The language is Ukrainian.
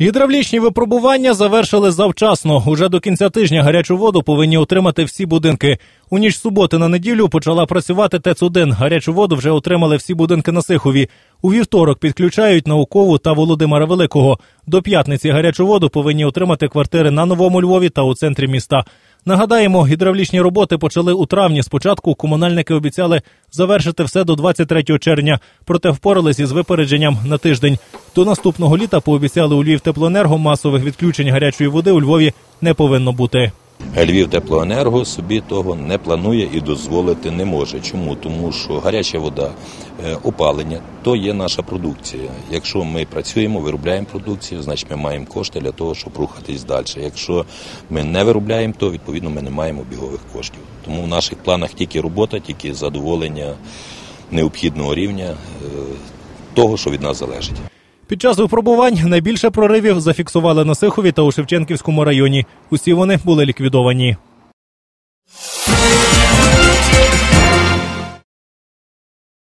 Гідравлічні випробування завершили завчасно. Уже до кінця тижня гарячу воду повинні отримати всі будинки. У ніч суботи на неділю почала працювати ТЕЦ-1. Гарячу воду вже отримали всі будинки на Сихові. У вівторок підключають наукову та Володимира Великого. До п'ятниці гарячу воду повинні отримати квартири на новому Львові та у центрі міста. Нагадаємо, гідравлічні роботи почали у травні. Спочатку комунальники обіцяли завершити все до 23 червня, проте впорались із випередженням на тиждень. До наступного літа пообіцяли у Львів теплоенерго масових відключень гарячої води у Львові не повинно бути. Львів теплоенерго собі того не планує і дозволити не може. Чому? Тому що гаряча вода, е, опалення то є наша продукція. Якщо ми працюємо, виробляємо продукцію, значить ми маємо кошти для того, щоб рухатись далі. Якщо ми не виробляємо, то відповідно ми не маємо бігових коштів. Тому в наших планах тільки робота, тільки задоволення необхідного рівня е, того, що від нас залежить. Під час випробувань найбільше проривів зафіксували на Сихові та у Шевченківському районі. Усі вони були ліквідовані.